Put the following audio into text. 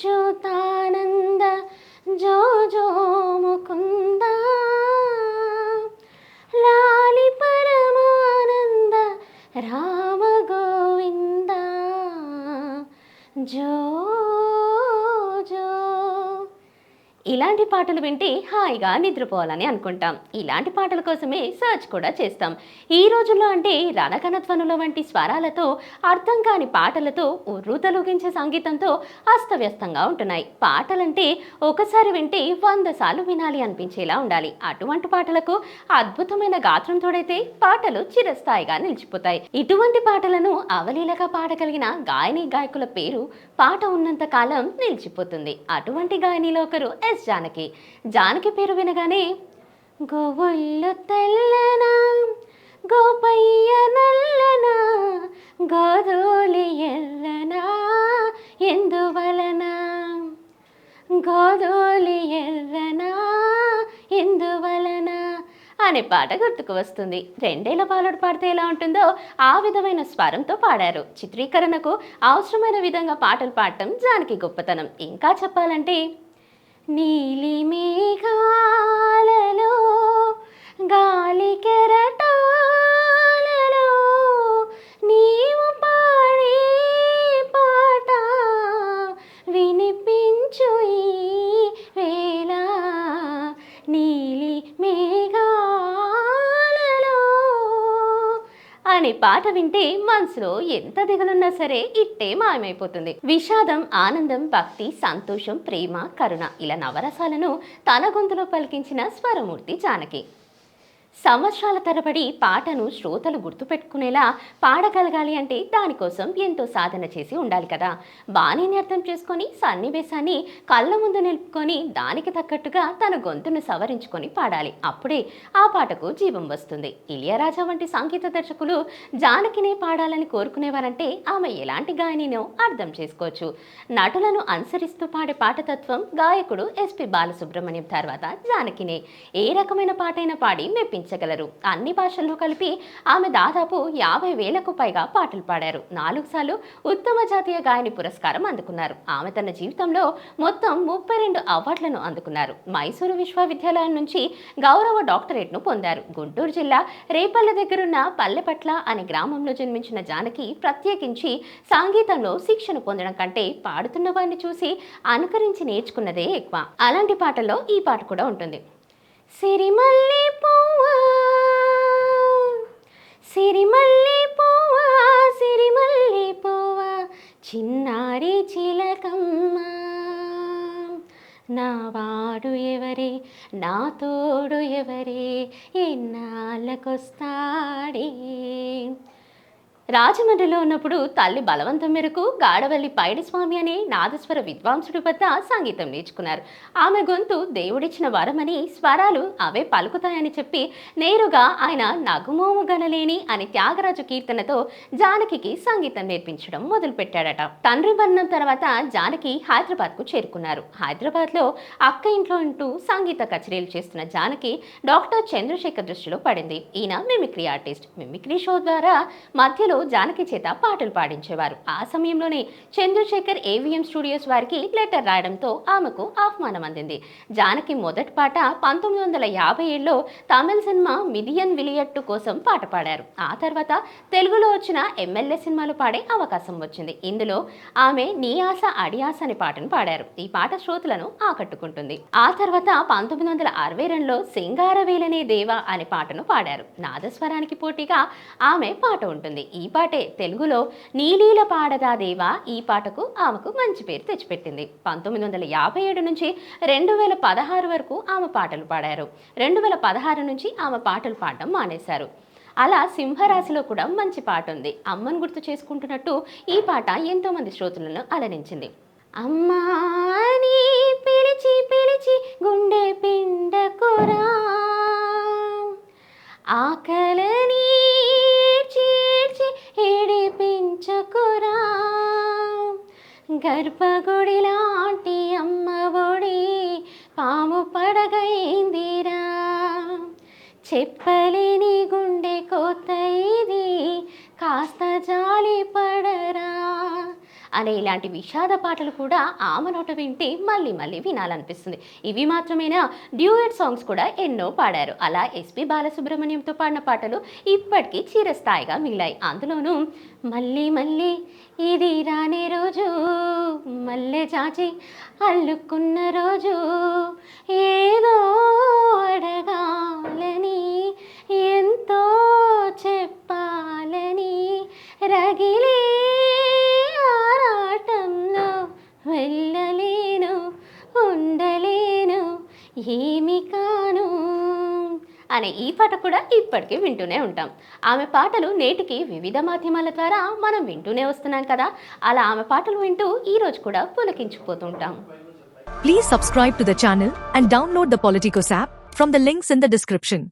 अच्युतानन्द जो जो मुकुन्द। लालि परमानन्द राम गोविन्द जो ఇలాంటి పాటలు వింటే హాయిగా నిద్రపోవాలని అనుకుంటాం. ఇలాంటి పాటల కోసమే సర్చ్ కూడా చేస్తాం. ఈ రోజుల్లో అంటే రణకనధ్వనుల వంటి స్వరాలతో అర్థం కాని పాటలతో ఉర్రూతలూగించే సంగీతంతో అస్తవ్యస్తంగా ఉంటున్నాయి. పాటలంటే ఒకసారి వింటే వంద సార్లు వినాలి అనిపించేలా ఉండాలి. అటువంటి పాటలకు అద్భుతమైన గాత్రం తోడైతే పాటలు చిరస్థాయిగా నిలిచిపోతాయి. ఇటువంటి పాటలను అవలీలగా పాడగలిగిన గాయని గాయకుల పేరు పాట ఉన్నంత కాలం నిలిచిపోతుంది. అటువంటి గాయనిలో ఒకరు ఎస్ జానకి. జానకి పేరు వినగానే గోవుళ్ళు తెల్లనా గోపయ్య నల్లనా గోధూలి ఎల్లనా ఎందువలన గోధూలి ఎర్రనా ఎందువలన అనే పాట గుర్తుకు వస్తుంది. రెండేళ్ళ బాలుడు పాడితే ఎలా ఉంటుందో ఆ విధమైన స్వరంతో పాడారు. చిత్రీకరణకు అవసరమైన విధంగా పాటలు పాడటం జానకి గొప్పతనం. ఇంకా చెప్పాలంటే నీలి మేఘాలలో గాలి కెరటాలలో నీవు పాడే పాట వినిపించు ఈ వేళ. నీలి అనే పాట వింటే మనసులో ఎంత దిగులున్నా సరే ఇట్టే మాయమైపోతుంది. విషాదం ఆనందం భక్తి సంతోషం ప్రేమ కరుణ ఇలా నవరసాలను తన గొంతులో పలికించిన స్వరమూర్తి జానకి. సంవత్సరాల తరబడి పాటను శ్రోతలు గుర్తుపెట్టుకునేలా పాడగలగాలి అంటే దానికోసం ఎంతో సాధన చేసి ఉండాలి కదా. బాణీని అర్థం చేసుకొని సన్నివేశాన్ని కళ్ళ ముందు నిలుపుకొని దానికి తగ్గట్టుగా తన గొంతును సవరించుకొని పాడాలి. అప్పుడే ఆ పాటకు జీవం వస్తుంది. ఇలియరాజా వంటి సంగీత దర్శకులు జానకినే పాడాలని కోరుకునేవారంటే ఆమె ఎలాంటి గాయనినో అర్థం చేసుకోవచ్చు. నటులను అనుసరిస్తూ పాడే పాటతత్వం గాయకుడు ఎస్పి బాలసుబ్రహ్మణ్యం తర్వాత జానకినే. ఏ రకమైన పాటైనా పాడి మెప్పించగలరు అన్ని భాషల్లో కలిపి ఆమె దాదాపు యాభై వేలకు పైగా పాటలు పాడారు. నాలుగు సార్లు ఉత్తమ జాతీయ గాయని పురస్కారం అందుకున్నారు. ఆమె తన జీవితంలో మొత్తం ముప్పై రెండు అవార్డులను అందుకున్నారు. మైసూరు విశ్వవిద్యాలయం నుంచి గౌరవ డాక్టరేట్ను పొందారు. గుంటూరు జిల్లా రేపల్లె దగ్గరున్న పల్లెపట్ల అనే గ్రామంలో జన్మించిన జానకి ప్రత్యేకించి సంగీతంలో శిక్షణ పొందడం కంటే పాడుతున్న వారిని చూసి అనుకరించి నేర్చుకున్నదే ఎక్కువ. అలాంటి పాటల్లో ఈ పాట కూడా ఉంటుంది. సిరిమల్లి పువ్వా సిరిమల్లి పువ్వా సిరిమల్లి పువ్వా చిన్నారి చిలకమ్మ. నా వాడు ఎవరే నా తోడు ఎవరే ఎన్నాళ్ళకొస్తాడే? రాజమండ్రిలో ఉన్నప్పుడు తల్లి బలవంతం మేరకు గాడవల్లి పైడిస్వామి అనే నాదస్వర విద్వాంసుడి వద్ద సంగీతం నేర్చుకున్నారు. ఆమె గొంతు దేవుడిచ్చిన వరమని స్వరాలు అవే పలుకుతాయని చెప్పి నేరుగా ఆయన నగుమోము గనలేని అనే త్యాగరాజు కీర్తనతో జానకి సంగీతం నేర్పించడం మొదలుపెట్టాడట. తండ్రి మరణం తర్వాత జానకి హైదరాబాద్కు చేరుకున్నారు. హైదరాబాద్లో అక్క ఇంట్లో ఉంటూ సంగీత కచేరీలు చేస్తున్న జానకి డాక్టర్ చంద్రశేఖర్ దృష్టిలో పడింది. ఈయన మిమిక్రీ ఆర్టిస్ట్. మిమిక్రీ షో ద్వారా మధ్యలో జానకి చేత పాటలు పాడించేవారు. ఆ సమయంలోనే చంద్రశేఖర్ ఏవిఎం స్టూడియోస్ వారికి లెటర్ రాయడంతో ఆమెకు ఆహ్వానం అందింది. జానకి మొదటి పాట పంతొమ్మిది వందల యాభై ఏడులో తమిళ సినిమా మిలియన్ విలియట్టు కోసం పాట పాడారు. ఆ తర్వాత తెలుగులో వచ్చిన ఎమ్మెల్యే సినిమాలు పాడే అవకాశం వచ్చింది. ఇందులో ఆమె నీ ఆశ అనే పాటను పాడారు. ఈ పాట శ్రోతలను ఆకట్టుకుంటుంది. ఆ తర్వాత పంతొమ్మిది వందల అరవై రెండులో సింగారవేలనే దేవ అనే పాటను పాడారు. నాదస్వరానికి పోటీగా ఆమె పాట ఉంటుంది. ఈ పాటే తెలుగులో నీలీల పాడదా దేవా? ఈ పాటకు ఆమెకు మంచి పేరు తెచ్చిపెట్టింది. పంతొమ్మిది వందల యాభై ఏడు నుంచి రెండు వేల పదహారు వరకు ఆమె పాటలు పాడారు. రెండు వేల పదహారు నుంచి ఆమె పాటలు పాడడం మానేశారు. అలా సింహరాశిలో కూడా మంచి పాట ఉంది. అమ్మను గుర్తు చేసుకుంటున్నట్టు ఈ పాట ఎంతోమంది శ్రోతులను అలరించింది. అమ్మా గర్భగుడి లాంటి అమ్మ ఒడి పాము పడగైందిరా. చెప్పలేని గుండె కోత ఇది అనే ఇలాంటి విషాద పాటలు కూడా ఆమె నోట వింటే మళ్ళీ మళ్ళీ వినాలనిపిస్తుంది. ఇవి మాత్రమేనా? డ్యూయట్ సాంగ్స్ కూడా ఎన్నో పాడారు. అలా ఎస్పి బాలసుబ్రహ్మణ్యంతో పాడిన పాటలు ఇప్పటికీ చిరస్థాయిగా మిగిలాయి. అందులోనూ మళ్ళీ మళ్ళీ ఇది రానే రోజు మల్లె చాచి అల్లుకున్న రోజు వెళ్ళలేను ఉండలేను ఏమి కాను అనే ఈ పాట కూడా ఇప్పటికీ వింటూనే ఉంటాం. ఆమె పాటలు నేటికి వివిధ మాధ్యమాల ద్వారా మనం వింటూనే వస్తున్నాం కదా. అలా ఆమె పాటలు వింటూ ఈ రోజు కూడా పులకించిపోతుంటాం. Please subscribe to the channel and download the politicos app from the links in the description